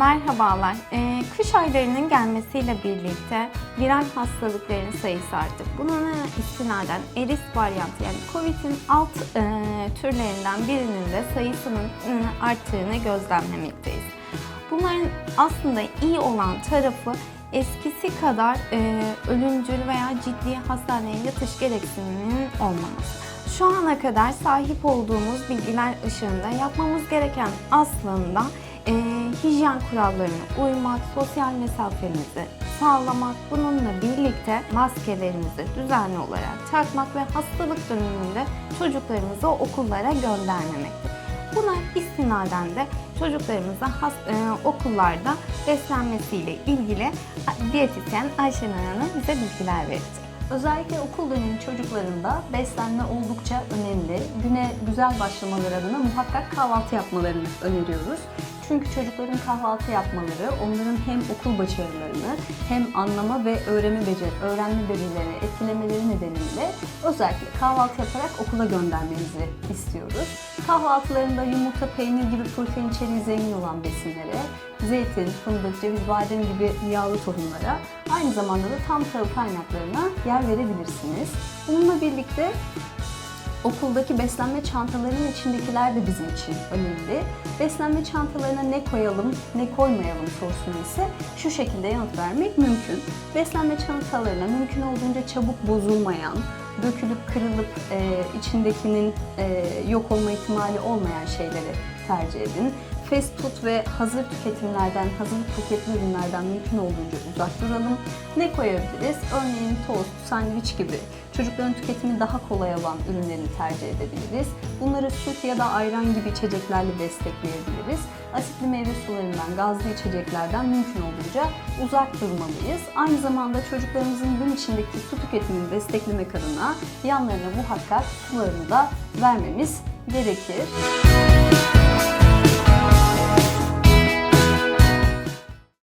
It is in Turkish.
Merhabalar. Ee, kış aylarının gelmesiyle birlikte viral hastalıkların sayısı arttı. Buna istinaden eris varyantı yani COVID'in alt e, türlerinden birinin de sayısının e, arttığını gözlemlemekteyiz. Bunların aslında iyi olan tarafı eskisi kadar e, ölümcül veya ciddi hastaneye yatış gereksiniminin olmaması. Şu ana kadar sahip olduğumuz bilgiler ışığında yapmamız gereken aslında hijyen kurallarına uymak, sosyal mesafemizi sağlamak, bununla birlikte maskelerimizi düzenli olarak takmak ve hastalık döneminde çocuklarımızı okullara göndermemektir. Buna istinaden de çocuklarımıza has, e, okullarda beslenmesiyle ilgili diyetisyen Ayşenur Hanım bize bilgiler verecek. Özellikle okul dönemi çocuklarında beslenme oldukça önemli. Güne güzel başlamaları adına muhakkak kahvaltı yapmalarını öneriyoruz. Çünkü çocukların kahvaltı yapmaları onların hem okul başarılarını hem anlama ve öğrenme, beceri, öğrenme becerilerini etkilemeleri nedeniyle özellikle kahvaltı yaparak okula göndermenizi istiyoruz. Kahvaltılarında yumurta, peynir gibi protein içeriği zengin olan besinlere, zeytin, fındık, ceviz, badem gibi yağlı tohumlara, aynı zamanda da tam tahıl kaynaklarına yer verebilirsiniz. Bununla birlikte okuldaki beslenme çantalarının içindekiler de bizim için önemli. Beslenme çantalarına ne koyalım, ne koymayalım sorusuna ise şu şekilde yanıt vermek mümkün. Beslenme çantalarına mümkün olduğunca çabuk bozulmayan, dökülüp kırılıp e, içindekinin e, yok olma ihtimali olmayan şeyleri tercih edin. Fast food ve hazır tüketimlerden, hazır paketli ürünlerden mümkün olduğunca uzak duralım. Ne koyabiliriz? Örneğin tost, sandviç gibi çocukların tüketimi daha kolay olan ürünlerini tercih edebiliriz. Bunları süt ya da ayran gibi içeceklerle destekleyebiliriz. Asitli meyve sularından, gazlı içeceklerden mümkün olduğunca uzak durmalıyız. Aynı zamanda çocuklarımızın gün içindeki su tüketimini desteklemek adına yanlarına muhakkak sularını da vermemiz gerekir.